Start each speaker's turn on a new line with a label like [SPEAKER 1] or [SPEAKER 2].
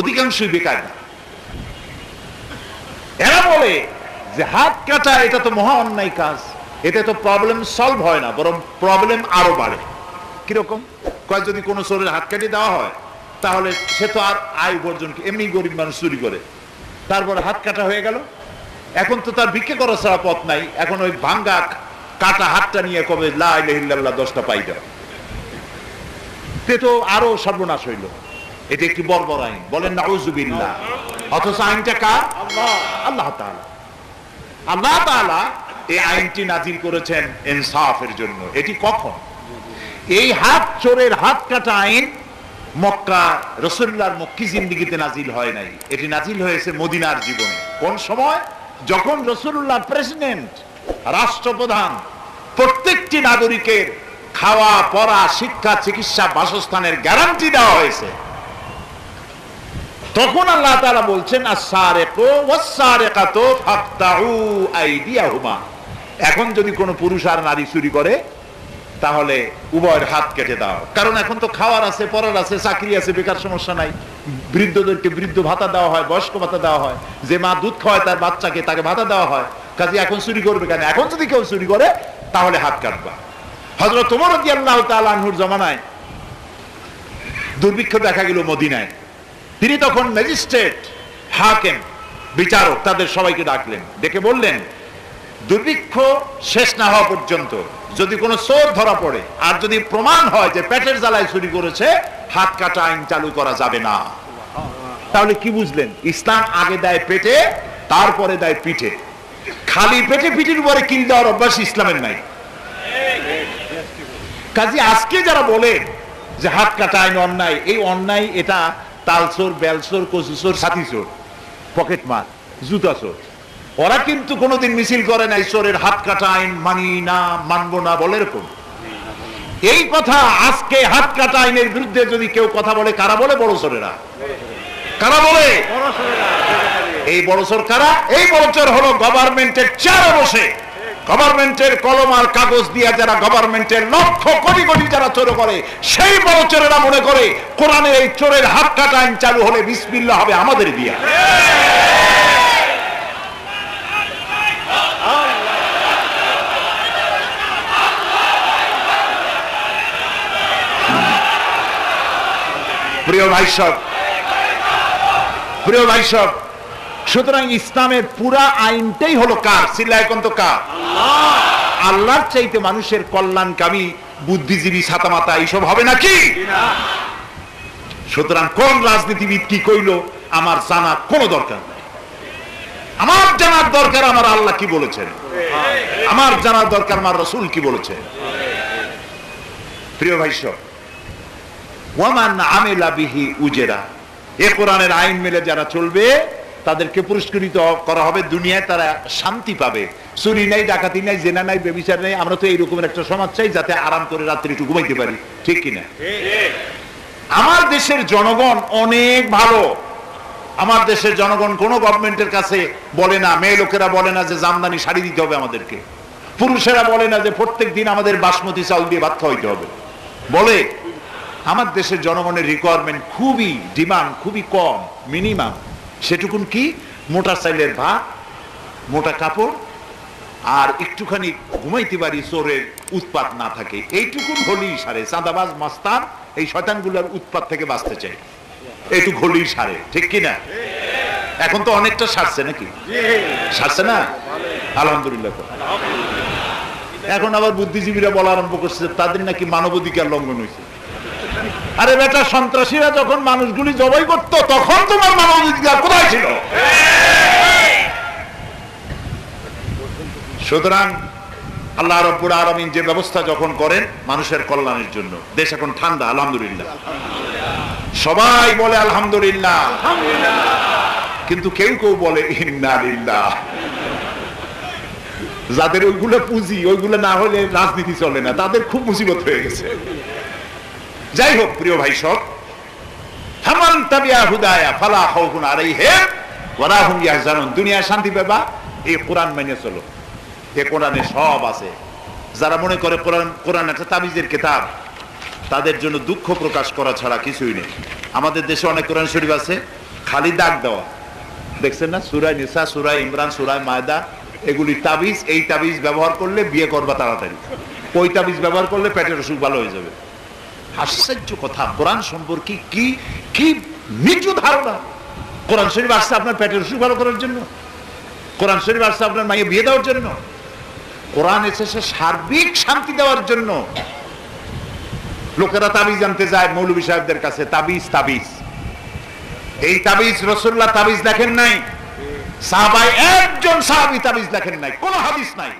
[SPEAKER 1] অধিকাংশই বেকার। এরা বলে যে হাত কাটা, এটা তো মহা অন্যায় কাজ। এতে তো প্রবলেম সলভ হয় না, বরং প্রবলেম আরও বাড়ে। কীরকম? কয়, যদি কোনো শরীরে হাত কাটিয়ে দেওয়া হয়, তাহলে সে তো আর আয় উপার্জন এমনি গরিব মানুষ চুরি করে। তারপরে হাত কাটা হয়ে গেল। এখন তো তার ভিক্ষে করা ছাড়া পথ নাই। এখন ওই ভাঙ্গা কাটা হাতটা নিয়ে কবে লাহ দশটা পাই দেয়। তে তো আরও সর্বনাশ হইল। এটা একটি বর্বর আইন। বলেন না উজুবিল্লাহ অথচ আইনটা কার? আল্লাহ। তাআলা। আল্লাহ তাআলা এই আইনটি নাজিল করেছেন ইনসাফের জন্য। এটি কখন? এই হাত চোরের হাত কাটা আইন মক্কা রসুল্লাহর মক্কি জিন্দিগিতে নাজিল হয় নাই। এটি নাজিল হয়েছে মদিনার জীবনে। কোন সময়? যখন রসুল্লাহ প্রেসিডেন্ট রাষ্ট্রপ্রধান প্রত্যেকটি নাগরিকের খাওয়া পড়া শিক্ষা চিকিৎসা বাসস্থানের গ্যারান্টি দেওয়া হয়েছে তখন আল্লাহ তাআলা বলছেন এখন যদি কোনো পুরুষ আর নারী চুরি করে, তাহলে উভয়ের হাত কেটে দাও। কারণ এখন তো খাওয়ার আছে, পড়ার আছে, চাকরি আছে, বেকার সমস্যা নাই। বৃদ্ধদেরকে বৃদ্ধ ভাতা দেওয়া হয়, বয়স্ক ভাতা দেওয়া হয়। যে মা দুধ খাওয়ায় তার বাচ্চাকে, তাকে ভাতা দেওয়া হয়। কাজে এখন চুরি করবে কেন? এখন যদি কেউ চুরি করে, তাহলে হাত কাটবা। হজরত তোমার জমানায় দুর্ভিক্ষ দেখা গেল মদিনায়। তিনি তখন ম্যাজিস্ট্রেট, হাকেম, বিচারক, তাদের সবাইকে ডাকলেন। ডেকে বললেন, দুর্ভিক্ষ শেষ না হওয়া পর্যন্ত যদি কোনো চোর ধরা পড়ে আর যদি প্রমাণ হয় যে পেটের জ্বালায় চুরি করেছে, হাত কাটা আইন চালু করা যাবে না। তাহলে কি বুঝলেন? ইসলাম আগে দেয় পেটে, তারপরে দেয় পিঠে। খালি পেটে পিঠের উপরে কিল দেওয়ার অভ্যাস ইসলামের নাই। কাজে, আজকে যারা বলে যে হাত কাটা আইন অন্যায়, এই অন্যায় এটা তালচোর বেলচোর কচুচোর সাথীচোর পকেট মার জুতা চোর ওরা কিন্তু কোনোদিন মিছিল করে নাই চোরের হাত কাটা আইন মানি না মানবো না বলে এরকম। এই কথা আজকে হাত কাটা আইনের বিরুদ্ধে যদি কেউ কথা বলে কারা বলে? বড় চোরেরা। কারা বলে? এই বড় চোর কারা? এই বড় চোর হলো গভর্নমেন্টের চেয়ারে বসে। গভর্নমেন্টের কলম আর কাগজ দিয়ে যারা গভর্নমেন্টের লক্ষ কোটি কোটি যারা চোর করে, সেই বড় চোরেরা মনে করে কোরআনের এই চোরের হাত কাটা আইন চালু হলে বিসমিল্লা হবে আমাদের দিয়া। প্রিয় ভাই সব প্রিয় ভাই সব সুতরাং ইসলামের পুরা আইনটাই হলো কার? সিল্লায় কোন তো কার? আল্লাহর চাইতে মানুষের কল্যাণকামী বুদ্ধিজীবী ছাতামাতা এইসব হবে নাকি? সুতরাং কোন রাজনীতিবিদ কি কইলো আমার জানা কোনো দরকার নাই। আমার জানার দরকার আমার আল্লাহ কি বলেছেন? আমার জানার দরকার আমার রসুল কি বলেছে প্রিয় ভাই সব ওয়ামান আমেলা বিহি উজেরা। এ কোরআনের আইন মেলে যারা চলবে তাদেরকে পুরস্কৃত করা হবে। দুনিয়ায় তারা শান্তি পাবে। চুরি নাই ডাকাতি নাই জেনা নাই বেবিচার নাই আমরা তো এইরকমের একটা সমাজ চাই যাতে আরাম করে রাত্রি একটু ঘুমাইতে পারি। ঠিক কিনা আমার দেশের জনগণ অনেক ভালো। আমার দেশের জনগণ কোন গভর্নমেন্টের কাছে বলে না মেয়ে লোকেরা বলে না যে জামদানি শাড়ি দিতে হবে আমাদেরকে। পুরুষেরা বলে না যে প্রত্যেক দিন আমাদের বাসমতি চাউল দিয়ে ভাত খাওয়াইতে হবে। বলে আমার দেশের জনগণের রিকোয়ারমেন্ট খুবই ডিমান্ড খুবই কম মিনিমাম সেটুকুন কি? মোটা সাইলের ভাত, মোটা কাপড়, আর একটুখানি ঘুমাইতে পারি চোরের উৎপাত না থাকে। এইটুকুন হলেই সারে, চাঁদাবাজ, মাস্তান, এই শয়তানগুলোর উৎপাত থেকে বাঁচতে চাই। এইটুক হলেই সারে, ঠিক কিনা এখন তো অনেকটা সারছে নাকি? সারছে না? আলহামদুলিল্লাহ। এখন আবার বুদ্ধিজীবীরা বলা আরম্ভ করছে তাদের নাকি মানবাধিকার লঙ্ঘন হয়েছে। আরে বেটা সন্ত্রাসীরা যখন মানুষগুলি জবাই করতো, তখন তোমার মানবাধিকার কোথায় ছিল? সুতরাং আল্লাহ রব্বুর আলমিন যে ব্যবস্থা যখন করেন মানুষের কল্যাণের জন্য। দেশ এখন ঠান্ডা, আলহামদুলিল্লাহ। সবাই বলে আলহামদুলিল্লাহ। কিন্তু কেউ কেউ বলে ইন্নালিল্লাহ যাদের ওইগুলো পুঁজি, ওইগুলো না হলে রাজনীতি চলে না। তাদের খুব মুসিবত হয়ে গেছে। যাই হোক, প্রিয় ভাই সব, হামান শান্তি কোরআন চলো। সব আছে। যারা মনে করে তাবিজের তাদের জন্য দুঃখ প্রকাশ করা ছাড়া কিছুই নেই। আমাদের দেশে অনেক কোরআন শরীফ আছে, খালি দাগ দেওয়া। দেখছেন না? সুরায় নিসা সুরায় ইমরান সুরায় মায়দা, এগুলি তাবিজ, এই তাবিজ ব্যবহার করলে বিয়ে করবা তাড়াতাড়ি। ওই তাবিজ ব্যবহার করলে পেটের অসুখ ভালো হয়ে যাবে। আশ্চর্য কথা। কোরআন সম্পর্কে কি কি নিচু ধারণা? কোরআন শরীফ আসছে আপনার পেটের অসুখ ভালো করার জন্য। কোরআন শরীফ আসছে আপনার মাইয়ে বিয়ে দেওয়ার জন্য। কোরআন এসেছে সার্বিক শান্তি দেওয়ার জন্য। লোকেরা তাবিজ জানতে যায়, মৌলভী সাহেবদের কাছে, তাবিজ তাবিজ। এই তাবিজ রসুল্লাহ তাবিজ দেখেন নাই। সাহাবাই একজন সাহাবি তাবিজ দেখেন নাই। কোন হাদিস নাই।